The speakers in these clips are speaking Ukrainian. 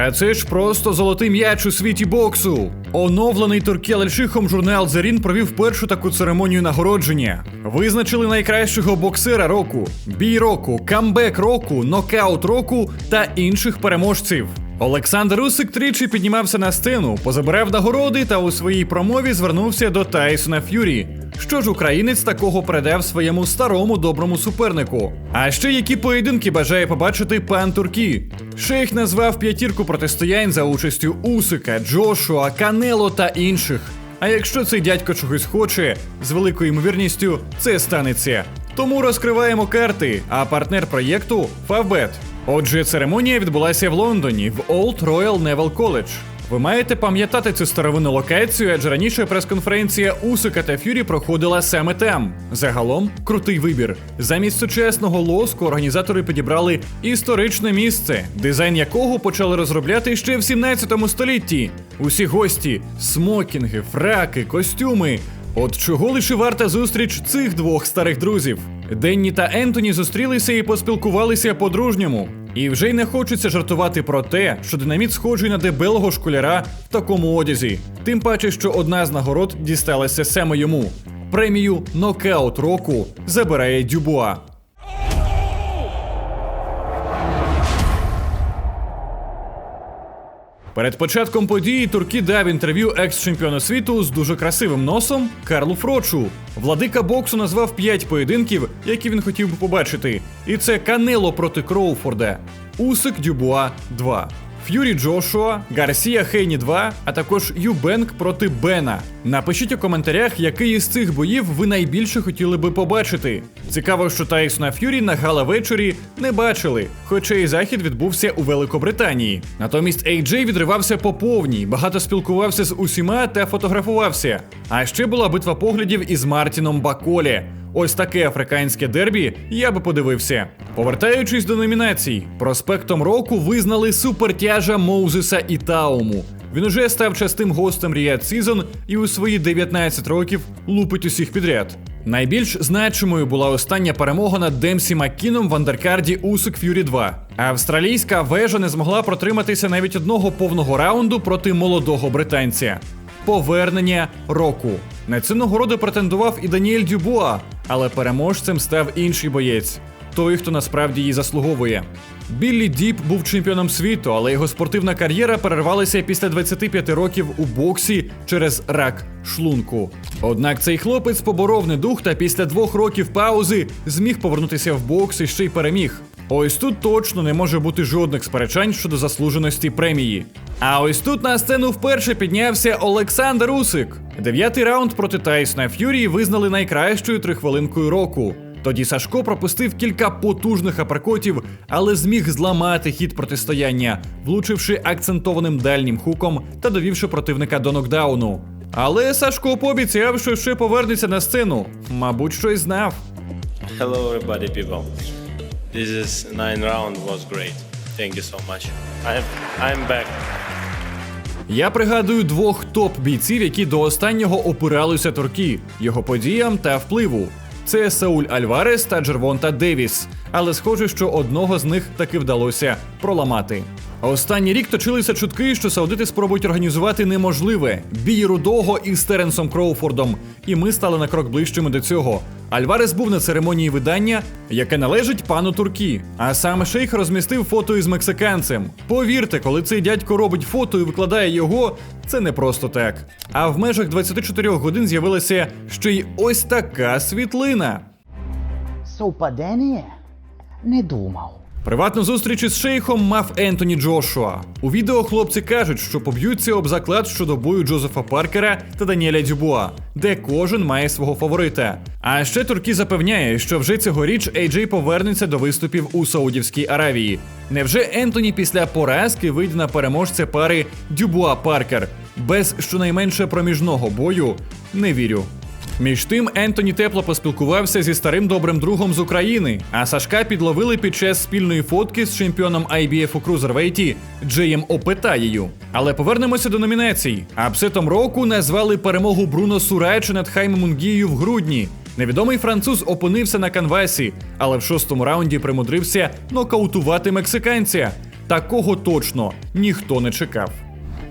Та це ж просто золотий м'яч у світі боксу. Оновлений Туркі Алельшихом журнал Зарін провів першу таку церемонію нагородження. Визначили найкращого боксера року, бій року, камбек року, нокаут року та інших переможців. Олександр Усик тричі піднімався на сцену, позабирав нагороди та у своїй промові звернувся до Тайсона Ф'юрі. Що ж українець такого передав своєму старому доброму супернику? А ще які поєдинки бажає побачити пан Туркі? Шейх назвав п'ятірку протистоянь за участю Усика, Джошуа, Канело та інших. А якщо цей дядько чогось хоче, з великою ймовірністю це станеться. Тому розкриваємо карти, а партнер проєкту Фавбет. Отже, церемонія відбулася в Лондоні в Old Royal Naval College. Ви маєте пам'ятати цю старовинну локацію, адже раніше прес-конференція Усика та Фюрі проходила саме там. Загалом крутий вибір. Замість сучасного лоску організатори підібрали історичне місце, дизайн якого почали розробляти ще в 17 столітті. Усі гості, смокінги, фраки, костюми. От чого лише варта зустріч цих двох старих друзів. Денні та Ентоні зустрілися і поспілкувалися по-дружньому. І вже й не хочеться жартувати про те, що динаміт схожий на дебелого школяра в такому одязі. Тим паче, що одна з нагород дісталася саме йому. Премію Нокаут року забирає Дюбуа. Перед початком події Туркі дав інтерв'ю екс-чемпіона світу з дуже красивим носом Карлу Фрочу. Владика боксу назвав 5 поєдинків, які він хотів би побачити. І це Канело проти Кроуфорда, Усик Дюбуа 2. Ф'юрі Джошуа, Гарсія Хейні 2, а також Юбенк проти Бена. Напишіть у коментарях, який із цих боїв ви найбільше хотіли би побачити. Цікаво, що Тайсона Ф'юрі на гала вечорі не бачили, хоча і захід відбувся у Великобританії. Натомість AJ відривався по повній, багато спілкувався з усіма та фотографувався. А ще була битва поглядів із Мартіном Баколі. Ось таке африканське дербі я би подивився. Повертаючись до номінацій, проспектом року визнали супертяжа Моузеса і Тауму. Він уже став частим гостем Ріад Сізон і у свої 19 років лупить усіх підряд. Найбільш значимою була остання перемога над Демсі Маккіном в андеркарді Усик Ф'юрі 2. Австралійська вежа не змогла протриматися навіть одного повного раунду проти молодого британця. Повернення року. На цю нагороду претендував і Даніель Дюбуа, але переможцем став інший боєць той, хто насправді її заслуговує. Біллі Діп був чемпіоном світу, але його спортивна кар'єра перервалася після 25 років у боксі через рак шлунку. Однак цей хлопець поборов недух та після двох років паузи зміг повернутися в бокс і ще й переміг. Ось тут точно не може бути жодних сперечань щодо заслуженості премії. А ось тут на сцену вперше піднявся Олександр Усик. Дев'ятий раунд проти Тайсона Ф'юрі визнали найкращою трихвилинкою року. Тоді Сашко пропустив кілька потужних аперкотів, але зміг зламати хід протистояння, влучивши акцентованим дальнім хуком та довівши противника до нокдауну. Але Сашко пообіцяв, що ще повернеться на сцену. Мабуть, щось знав. Hello, everybody, people. This is nine round was great. Thank you so much. I'm I'm back. Я пригадую двох топ-бійців, які до останнього опиралися Туркі, його подіям та впливу. Це Сауль Альварес та Джервонта Девіс. Але схоже, що одного з них таки вдалося проламати. Останній рік точилися чутки, що саудити спробують організувати неможливе бій рудого із Теренсом Кроуфордом. І ми стали на крок ближчими до цього. Альварес був на церемонії видання, яке належить пану Туркі. А сам шейх розмістив фото із мексиканцем. Повірте, коли цей дядько робить фото і викладає його, це не просто так. А в межах 24 годин з'явилася ще й ось така світлина. Совпадення? Не думав. Приватну зустріч із шейхом мав Ентоні Джошуа. У відео хлопці кажуть, що поб'ються об заклад щодо бою Джозефа Паркера та Даніеля Дюбуа, де кожен має свого фаворита. А ще Туркі запевняє, що вже цьогоріч AJ повернеться до виступів у Саудівській Аравії. Невже Ентоні після поразки вийде на переможця пари Дюбуа Паркер? Без щонайменше проміжного бою не вірю. Між тим, Ентоні тепло поспілкувався зі старим добрим другом з України, а Сашка підловили під час спільної фотки з чемпіоном IBF у крузервейті Джеєм Опетаєю. Але повернемося до номінацій. Апсетом року назвали перемогу Бруно Сурайча над Хаймом Мунгією в грудні. Невідомий француз опинився на канвасі, але в шостому раунді примудрився нокаутувати мексиканця. Такого точно ніхто не чекав.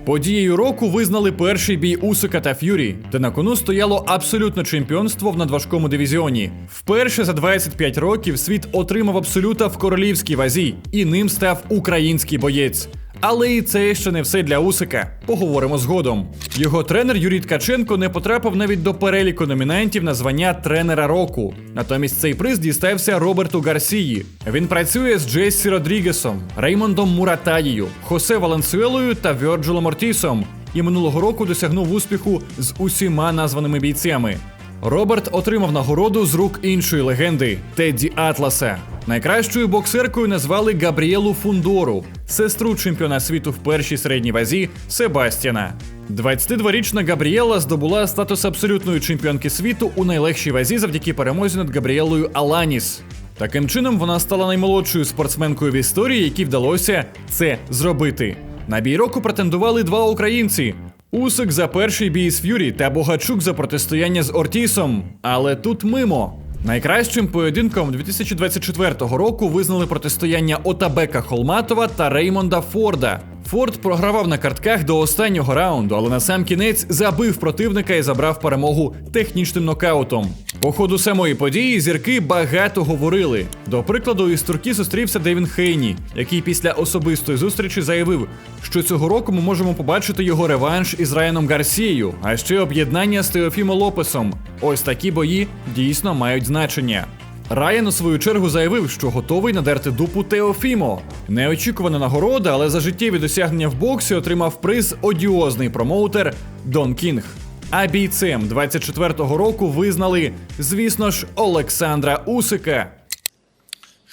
Подією року визнали перший бій Усика та Ф'юрі, де на кону стояло абсолютне чемпіонство в надважкому дивізіоні. Вперше за 25 років світ отримав абсолюта в королівській вазі, і ним став український боєць. Але і це ще не все для Усика. Поговоримо згодом. Його тренер Юрій Ткаченко не потрапив навіть до переліку номінантів на звання тренера року. Натомість цей приз дістався Роберту Гарсії. Він працює з Джессі Родрігесом, Реймондом Муратаєю, Хосе Валенсуелою та Вьорджилом Ортісом. І минулого року досягнув успіху з усіма названими бійцями. Роберт отримав нагороду з рук іншої легенди Тедді Атласа. Найкращою боксеркою назвали Габріелу Фундору, сестру чемпіона світу в першій середній вазі Себастьяна. 22-річна Габріела здобула статус абсолютної чемпіонки світу у найлегшій вазі завдяки перемозі над Габріелою Аланіс. Таким чином, вона стала наймолодшою спортсменкою в історії, якій вдалося це зробити. На бій року претендували два українці: Усик за перший бій з Ф'юрі та Богачук за протистояння з Ортісом. Але тут мимо. Найкращим поєдинком 2024 року визнали протистояння Отабека Холматова та Реймонда Форда. Форд програвав на картках до останнього раунду, але на сам кінець забив противника і забрав перемогу технічним нокаутом. По ходу самої події зірки багато говорили. До прикладу, із турки зустрівся Девін Хейні, який після особистої зустрічі заявив, що цього року ми можемо побачити його реванш із Райаном Гарсією, а ще об'єднання з Теофімо Лопесом. Ось такі бої дійсно мають значення. Райан у свою чергу заявив, що готовий надерти дупу Теофімо. Неочікувана нагорода, але за життєві досягнення в боксі отримав приз одіозний промоутер Дон Кінг. А бійцем 24-го року визнали, звісно ж, Олександра Усика.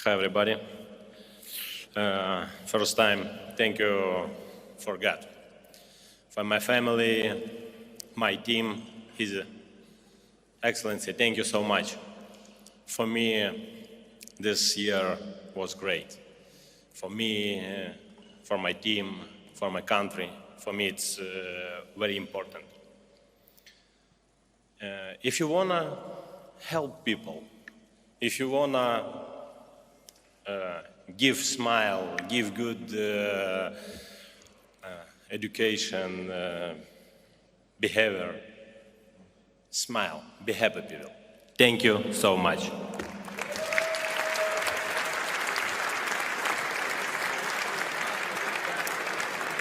Hi, everybody. Uh, first time, thank you for God. For my family, my team, His Excellency, thank you so much. For me, this year was great. For me, uh, for my team, for my country, for me, it's uh, very important. Uh, if you wanna help people, if you wanna uh, give smile, give good uh, uh, education, uh, behavior. Smile, be happy, people. Thank you so much.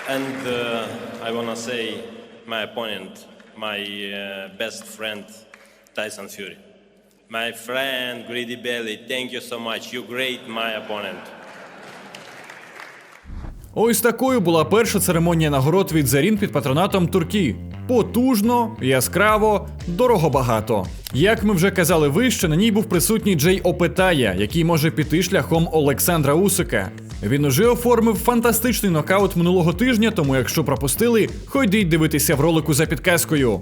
And uh, I want to say my opponent, my uh, best friend, Tyson Fury. My friend, Greedy Belly, thank you so much. You're great, my opponent. Ось такою була перша церемонія нагород від Зарін під патронатом Туркі. Потужно, яскраво, дорого багато. Як ми вже казали вище, на ній був присутній Джей Опетая, який може піти шляхом Олександра Усика. Він уже оформив фантастичний нокаут минулого тижня, тому якщо пропустили, ходіть дивитися в ролику за підказкою.